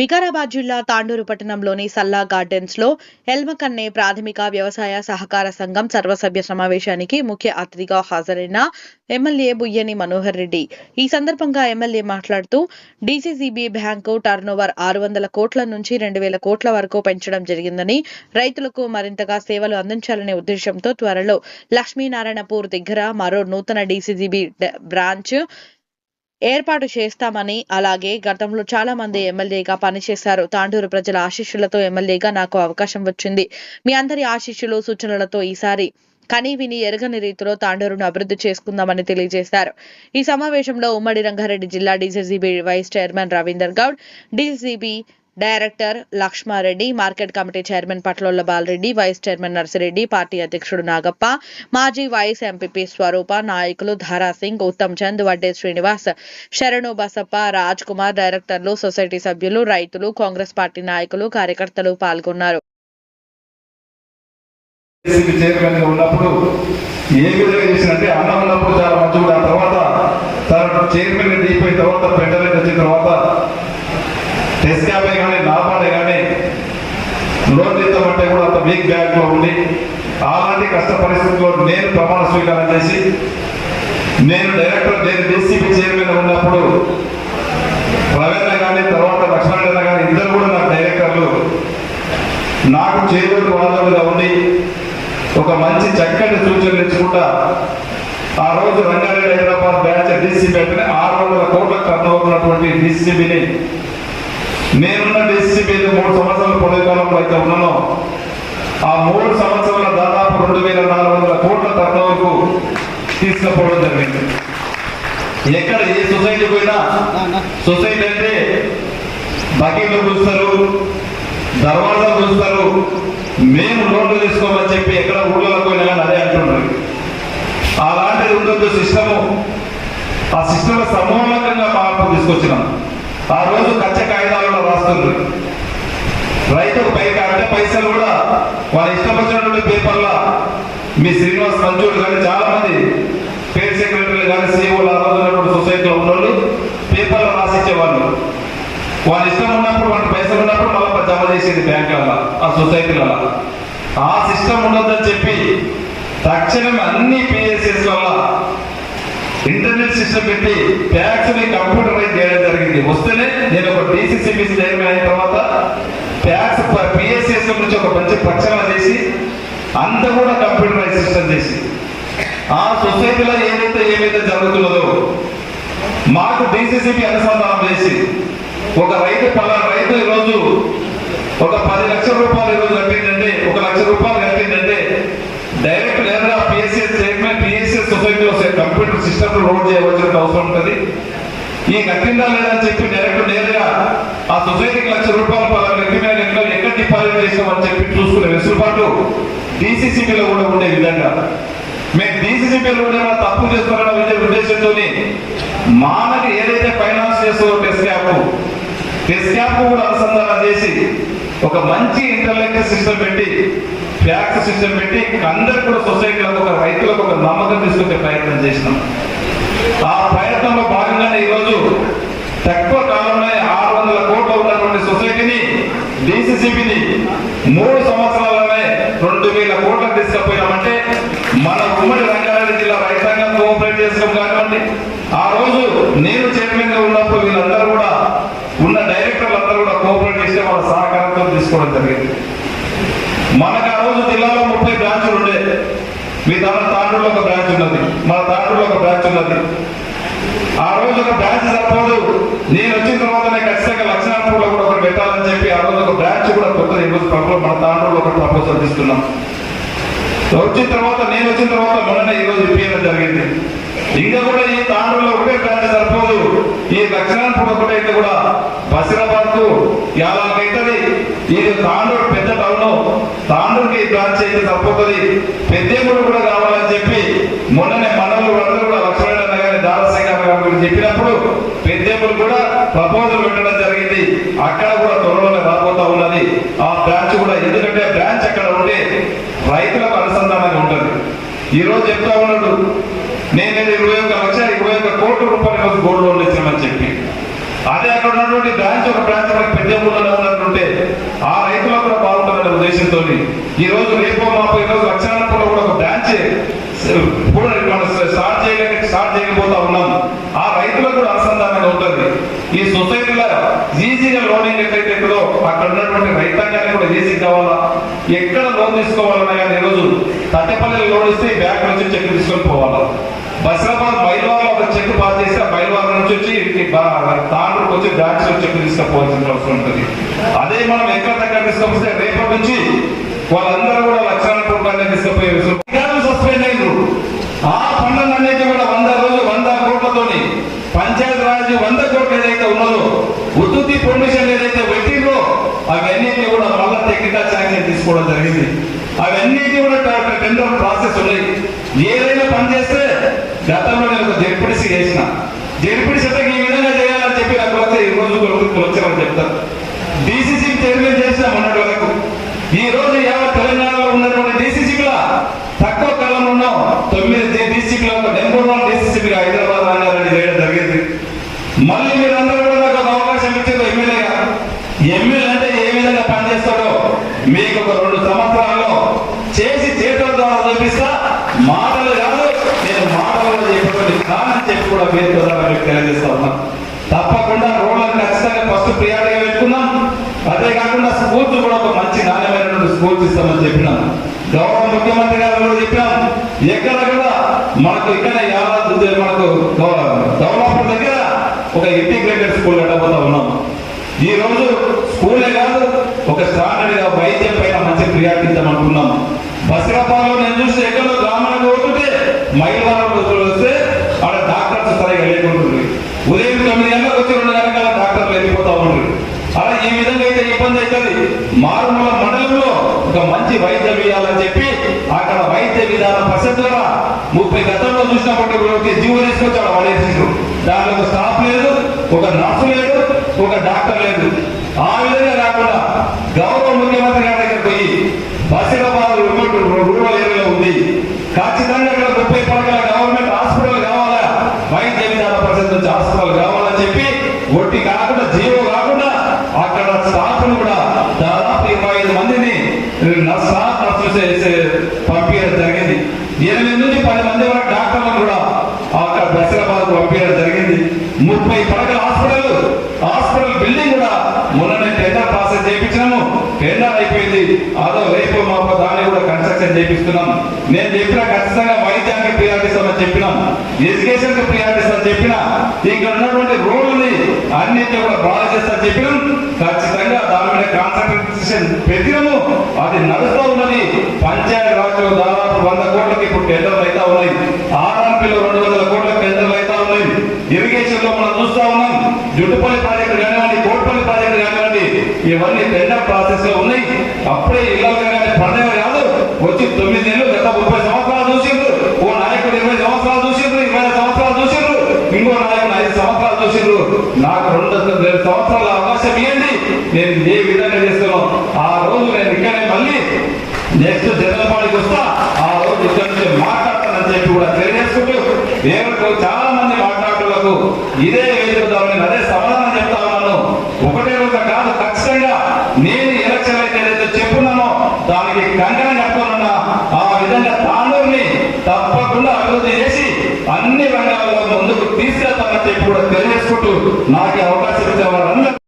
వికారాబాద్ జిల్లా తాండూరు పట్టణంలోని సల్లా గార్డెన్స్లో ఎల్మకన్నే ప్రాథమిక వ్యవసాయ సహకార సంఘం సర్వసభ్య సమావేశానికి ముఖ్య అతిథిగా హాజరైన ఎమ్మెల్యే బుయ్యని మనోహర్ రెడ్డి. ఈ సందర్భంగా ఎమ్మెల్యే మాట్లాడుతూ డీసీసీబీ బ్యాంకు టర్నోవర్ ఆరు వందల కోట్ల నుంచి రెండు వేల కోట్ల వరకు పెంచడం జరిగిందని రైతులకు మరింతగా సేవలు అందించాలనే ఉద్దేశంతో త్వరలో లక్ష్మీనారాయణపూర్ దగ్గర మరో నూతన డీసీసీబీ బ్రాంచ్ ఏర్పాటు చేస్తామని అలాగే గతంలో చాలా మంది ఎమ్మెల్యేగా పనిచేశారు. తాండూరు ప్రజల ఆశీస్సులతో ఎమ్మెల్యేగా నాకు అవకాశం వచ్చింది. మీ అందరి ఆశీస్సులు సూచనలతో ఈసారి కనీ విని ఎరగని రీతిలో తాండూరును అభివృద్ధి చేసుకుందామని తెలియజేశారు. ఈ సమావేశంలో ఉమ్మడి రంగారెడ్డి జిల్లా DCCB vice chairman Ravinder Goud DCB director Laxmareddy market committee chairman Patlolla Balareddy vice chairman Narsireddy party అధ్యక్షుడు నాగప్ప మాజీ వైస్ ఎంపీపీ స్వరూప నాయకులు ధారాసింగ్ ఉత్తమ్ చంద్ వడ్డే శ్రీనివాస్ శరణు బసప్ప రాజ్ కుమార్ డైరెక్టర్లు సొసైటీ సభ్యులు రైతులు కాంగ్రెస్ పార్టీ నాయకులు కార్యకర్తలు పాల్గొన్నారు. ఉన్నప్పుడు ఏ విధంగా అన్నం ఉన్నప్పుడు చాలా ఆ తర్వాత చైర్మన్గా దిగిపోయిన తర్వాత పెంటలెట్ వచ్చిన తర్వాత టెస్ట్ క్యాబే కానీ నాబాడే కానీ లోన్ ఇస్తామంటే కూడా అంత ఉండి అలాంటి కష్ట పరిస్థితుల్లో నేను ప్రమాణ స్వీకారం చేసి నేను డైరెక్టర్ నేను డీసీపీ చైర్మన్ ఉన్నప్పుడు రవీంద్ర కానీ తర్వాత లక్ష్మణ గారి ఇద్దరు కూడా నాకు డైరెక్టర్లు. నాకు చేదోడు వాదనలుగా ఉండి ఒక మంచి చక్కటి సూచనలు ఇచ్చుకుంటా ఆ రోజు రంగారెడ్డి హైదరాబాద్ బ్యాచ్ డీసీబీ అంటే ఆరు వందల కోట్ల టర్న్ ఉన్నటువంటి డీసీబీని నేనున్న డీసీబీ మూడు సంవత్సరాల పొడవు కాలంలో అయితే ఉన్నానో. ఆ మూడు సంవత్సరాల దాదాపు రెండు వేల నాలుగు వందల కోట్ల టర్న్ తీసుకుపోవడం జరిగింది. ఎక్కడ ఏ సొసైటీ పోయినా సొసైటీ అంటే బకీలు చూస్తారు దర్వాజా చూస్తారు మేము లోన్లు తీసుకోమని చెప్పి ఎక్కడ ఊళ్ళలో పోయినా కానీ అదే అంటున్నారు అలాంటిది ఉండొద్దు సిస్టము. ఆ సిస్టమ్ సమూలకంగా మార్పు తీసుకొచ్చినాం. ఆ రోజు కచ్చ కాగితాలలో రాస్తుంది రైతుకు పై అంటే పైసలు కూడా వాళ్ళ ఇష్టం వచ్చినటువంటి పేపర్ల మీ శ్రీనివాస్ మంజూరు కానీ చాలా మంది పేరు సెక్రటరీలు కానీ సీఓలు ఆ సొసైటీలో ఉన్నోళ్ళు పేపర్లో రాసిచ్చేవాళ్ళు. వాళ్ళ ఇష్టం ఉన్నప్పుడు వాళ్ళ పైసలు ఉన్నప్పుడు మళ్ళీ జమ చేసేది బ్యాంకులలో ఆ సొసైటీలలో. ఆ సిస్టమ్ ఉండదని చెప్పి తక్షణమే అన్ని పిఎస్ఎస్ వల్ల ఇంటర్నెట్ సిస్టమ్ పెట్టి ట్యాక్స్ని కంప్యూటరైజ్ చేయడం జరిగింది. వస్తేనే నేను ఒక డిసిసిబి చైర్మన్ అయిన తర్వాత ట్యాక్స్ పిఎస్ఎస్ నుంచి ఒక మంచి ప్రచారం చేసి అంత కూడా కంప్యూటరైజ్ సిస్టమ్ చేసి. ఆ సొసైటీలో ఏదైతే ఏమైతే జరుగుతున్నదో మాకు డిసిసిపి అనుసంధానం చేసి ఒక రైతు పలా రైతు ఈరోజు ఒక పది లక్షల రూపాయలు ఈరోజు కట్టిందంటే ఒక లక్ష రూపాయలు కట్టిందంటే డైరెక్ట్ లేదా పిఎస్ఎస్ చైర్మన్ పిఎస్ఎస్ సొసైటీలో కంప్యూటర్ సిస్టమ్ లోడ్ చేయవలసిన అవసరం ఉంటుంది. ఈ కట్టిందా లేదా అని చెప్పి డైరెక్ట్ నేరుగా ఆ సొసైటీకి లక్ష రూపాయలు పలానా చేస్తామని చెప్పి చూసుకునే వెసులుబాటు డీసీసీబీలో కూడా ఉండే విధంగా. మేము డిసిసిబిలో కూడా తప్పు చేస్తున్నారన్న ఉద్దేశంతో మానకి ఏదైతే ఫైనాన్స్ చేస్తుందో టెస్ట్ క్యాప్ టెస్ట్ క్యాప్ కూడా అనుసంధానం చేసి ఒక మంచి ఇంటర్లెక్ట్ సిస్టమ్ పెట్టి ట్యాక్స్ సిస్టమ్ పెట్టి అందరు కూడా సొసైటీలకు ఒక రైతులకు ఒక నమ్మకం తీసుకొచ్చే ప్రయత్నం చేసినాం. ఆ ప్రయత్నంలో భాగంగానే ఈరోజు తక్కువ కాలంలోనే ఆరు వందల కోట్ల ఉన్నటువంటి సొసైటీని డిసిసిబిని మూడు సంవత్సరాలనే రెండు వేల కోట్లకు తీసుకుపోయినామంటే మన ఉమ్మడి రంగారెడ్డి జిల్లా రైతాంగం కోఆపరేట్ చేసాం కానివ్వండి. ఆ రోజు నేను చైర్మన్గా ఉన్నప్పుడు వీళ్ళందరూ కూడా ఉన్న డైరెక్టర్లు అందరూ కూడా కోఆపరేట్ చేస్తే వాళ్ళ సహకారంతో తీసుకోవడం జరిగింది. మనకు ఆ రోజు జిల్లాలో ముప్పై బ్రాంచులు ఉండే. మీ దాని తాండ్రులో ఒక బ్రాంచ్ ఉన్నది. మన తాండ్రులో ఒక బ్రాంచ్ ఉన్నది. ఆ రోజు ఒక బ్రాంచ్ తప్పదు నేను వచ్చిన తర్వాతనే ఖచ్చితంగా లక్షణాపూర్లో కూడా ఒకటి పెట్టాలని చెప్పి బ్యాచ్ కూడా కొత్తది ఈరోజు రోజు మన తాండ్రులు ఒక ప్రపోజల్ తీసుకున్నాం వచ్చిన తర్వాత నేను వచ్చిన తర్వాత మొన్న ఈ రోజు ఇప్పించడం జరిగింది. ఇంకా కూడా ఈ తాండ్రులో ఒకటే బ్యాచ్ సరిపోదు. ఈ లక్షణాపూర్ కూడా అయితే కూడా బసిరాబాద్కు అవుతుంది ఇది తాండూరు పెద్ద టౌన్. తాండూరుకి ఈ బ్రాంచ్ అయితే సరిపోతుంది. పెద్దేముడు కూడా కావాలని చెప్పి మొన్ననే మనలు అందరూ కూడా లక్ష్మణ గారి దారసింగర్ గారి గురించి చెప్పినప్పుడు పెద్దేముడు కూడా ప్రపోజల్ పెట్టడం జరిగింది. అక్కడ కూడా త్వరలోనే రాబోతా ఉన్నది ఆ బ్రాంచ్ కూడా ఎందుకంటే బ్రాంచ్ అక్కడ ఉంటే రైతులకు అనుసంధానంగా ఉంటుంది ఈరోజు చెప్తా ఉన్నాడు నేను ఇరవై ఒక్క లక్ష ఇరవై ఒక్క కోట్ల రూపాయలు ఈరోజు గోల్డ్ లోన్ ఇచ్చామని చెప్పి. అదే అక్కడ ఉన్నటువంటి బ్రాంచ్ ఒక బ్రాంచ్ పెద్ద ఊళ్ళో ఉన్నట్టుంటే ఆ రైతులకు కూడా బాగుంటుందనే ఉద్దేశంతో ఈ రోజు రేపో మాపు ఈ రోజు లక్షణాలలో కూడా ఒక బ్రాంచ్ కూడా మనం స్టార్ట్ చేయలేక స్టార్ట్ చేయకపోతా ఉన్నాం. ఆ రైతులకు కూడా అనుసంధానంగా ఉంటుంది. ఈ సొసైటీలో ఈజీగా లోన్ ఎక్కడైతే ఎక్కడో అక్కడ ఉన్నటువంటి రైతాంగానికి కూడా ఈజీ కావాలా? ఎక్కడ లోన్ తీసుకోవాలన్నా కానీ ఈరోజు తట్టపల్లి లోన్ ఇస్తే బ్యాంక్ నుంచి చెక్ తీసుకొని పోవాలి. బస్రాబాద్ బయలువారు ఒక చెక్ పాస్ చేస్తే ఆ నుంచి వచ్చి తాండ్రుకు వచ్చి బ్రాంచ్లో చెక్ తీసుకుపోవాల్సిన అవసరం ఉంటుంది. అదే మనం ఎక్కడ దగ్గర తీసుకొస్తే రేపటి నుంచి వాళ్ళందరూ కూడా లక్షల రూపాయలు తీసుకుపోయే సస్పెండ్ అయ్యారు ఆ పనులన్నిటి కూడా వంద రోజులు వంద కోట్లతోని పంచాయతీ రాజ్ వంద కోట్లు ఏదైతే ఉన్నదో ఉత్తుత్తి పర్మిషన్ కూడా మళ్ళా టెక్నికల్ శాంక్షన్ తీసుకోవడం జరిగింది. అవన్నీ కూడా టెండర్ ప్రాసెస్ ఉన్నాయి. ఏదైనా పని చేస్తే గతంలో నేను ఒక జడ్పీసీ చేసిన. జడ్పీసీ ఈ విధంగా చేయాలని చెప్పి నాకు వస్తే ఈ రోజు కొడుకులు వచ్చామని చెప్తారు డిసిసి చైర్మన్ చేసిన మొన్నటి వరకు ఈ రోజు యావత్ తెలంగాణలో ఉన్నటువంటి డిసిసిగా తక్కువ కాలంలో ఉన్నాం తొమ్మిది డిస్టిక్లో ఒక నెంబర్ వన్ డిసిసిగా హైదరాబాద్ రంగారెడ్డి చేయడం జరిగింది మళ్ళీ మీరందరూ కూడా నాకు ఒక అవకాశం ఇచ్చారు ఎమ్మెల్యేగా ఎమ్మెల్యే అంటే ఏ విధంగా పనిచేస్తాడో మీకు ఒక రెండు సంవత్సరాల్లో చేసి చేతుల ద్వారా చూపిస్తా మాటలు కాదు నేను మాటలు చెప్పడం పేరు చెప్పి మీకు తెలియజేస్తా ఉన్నాం తప్పకుండా రోడ్లను ఖచ్చితంగా ఫస్ట్ ప్రియారిటీగా పెట్టుకున్నాం. అదే కాకుండా స్కూల్స్ కూడా ఒక మంచి నాణ్యమైనటువంటి స్ఫూర్తి ఇస్తామని చెప్పినాం. గౌరవ ముఖ్యమంత్రి గారు కూడా చెప్పాం. ఎక్కడ కూడా మనకు ఇక్కడ యావత్ మనకు డెవలపర్ దగ్గర ఒక ఇంటిగ్రేటెడ్ స్కూల్ కట్టబోతా ఉన్నాం. ఈ రోజు స్కూలే కాదు ఒక స్టార్ట్గా వైద్యం పైన మంచి ప్రియారిటీ ఇద్దామనుకున్నాం బసిరాబాద్లో నేను చూసి ఎక్కడో గ్రామాలకు పోతుంటే మైలవరంలో వస్తే ఆడ డాక్టర్స్ సరిగా లేకుంటుంది ఉదయం తొమ్మిది గంటలకు వచ్చి రెండు గంటల డాక్టర్లు వెళ్ళిపోతా ఉన్నారు అలా ఈ విధంగా అయితే ఇబ్బంది అవుతుంది మారుమూల మండలంలో ఒక మంచి చేయాలని చెప్పి అక్కడ వైద్య విధాన పరిషత్ ద్వారా ముప్పై గతంలో చూసినప్పటికీ కూడా జీవో తీసుకొచ్చి అక్కడ పడేసిండ్రు దాంట్లో ఒక స్టాఫ్ లేదు ఒక నర్సు లేదు ఒక డాక్టర్ లేదు. ఆ విధంగా కాకుండా గౌరవ ముఖ్యమంత్రి గారి దగ్గర పోయి బసిరాబాద్ రూరల్ ఏరియాలో ఉంది. ఖచ్చితంగా ఇక్కడ ముప్పై పడగల గవర్నమెంట్ హాస్పిటల్ కావాలా? వైద్య విధాన పరిషత్ నుంచి హాస్పిటల్ కావాలని చెప్పి ఒట్టి కాదు జీవో కాకుండా అక్కడ స్టాఫ్ కూడా దాదాపు ఇరవై ఐదు మందిని స్టాఫ్ నర్సులు పంపించడం జరిగింది ఎనిమిది నుంచి పది మంది వరకు డాక్టర్లను కూడా హైదరాబాద్ పంపించడం జరిగింది. ముప్పై పడకల హాస్పిటల్ హాస్పిటల్ బిల్డింగ్ కూడా మొన్ననే టెండర్ ప్రాసెస్ చేయించినాము. టెండర్ అయిపోయింది. అదో రేపు మాకు దాన్ని కూడా కన్స్ట్రక్షన్ చేపిస్తున్నాం నేను చెప్పిన ఖచ్చితంగా వైద్యానికి ప్రియారిటీస్తామని చెప్పినాం ఎడ్యుకేషన్కి ప్రియారిటీస్తామని చెప్పిన ఇక్కడ ఉన్నటువంటి రోడ్లని అన్నింటినీ కూడా బాగా చేస్తా చెప్పినాం. ఖచ్చితంగా దాని మీద కాన్సన్ట్రేషన్ పెట్టినాము. అది నడుస్తూ ఉన్నది పంచాయతీ రాజ్లో దాదాపు వంద కోట్లకి ఇప్పుడు టెండర్లు అయితే ఉన్నాయి ఆర్ఆర్పీలో రెండు వందల కోట్ల టెండర్లు అయితే ఉన్నాయి ఇరిగేషన్లో మనం చూస్తా ఉన్నాం జుట్టుపల్లి ప్రాజెక్టు కానివ్వండి కోట్పల్లి ప్రాజెక్టు కానివ్వండి ఇవన్నీ టెండర్ ప్రాసెస్లో ఉన్నాయి. అప్పుడే ఇళ్ళగా కానీ పండుగ కాదు వచ్చి తొమ్మిది నెలలు గత ముప్పై సంవత్సరాలు చూసిండ్రు. ఓ నాయకుడు ఇరవై సంవత్సరాలు చూసిండ్రు ఇరవై సంవత్సరాలు చూసిండ్రు. ఇంకో నాయకుడు ఐదు సంవత్సరాలు చూసిండ్రు. నాకు రెండు రెండు సంవత్సరాల అవకాశం ఇవ్వండి. నేను ఏ విధంగా చేస్తున్నాను ఆ రోజు నేను ఇక్కడే మళ్ళీ నెక్స్ట్ జనరల్పాడికి వస్తా. ఆ రోజు ఇక్కడ నుంచి మాట్లాడతానని చెప్పి కూడా తెలియజేసుకుంటూ నేను చాలా మంది మాట్లాడులకు ఇదే వేదిక ద్వారా నేను అదే సమాధానం చెప్తా ఉన్నాను ఒకటే రోజు కాదు ఖచ్చితంగా నేను ఎలక్షన్ అయితే ఏదైతే చెప్పున్నానో దానికి కంకణం కట్టుకున్నా ఆ విధంగా తాండూరుని తప్పకుండా అభివృద్ధి చేసి అన్ని రంగాల్లో ముందుకు తీసుకెళ్తానని చెప్పి కూడా తెలియజేసుకుంటూ నాకు అవకాశం ఇచ్చే వారందరూ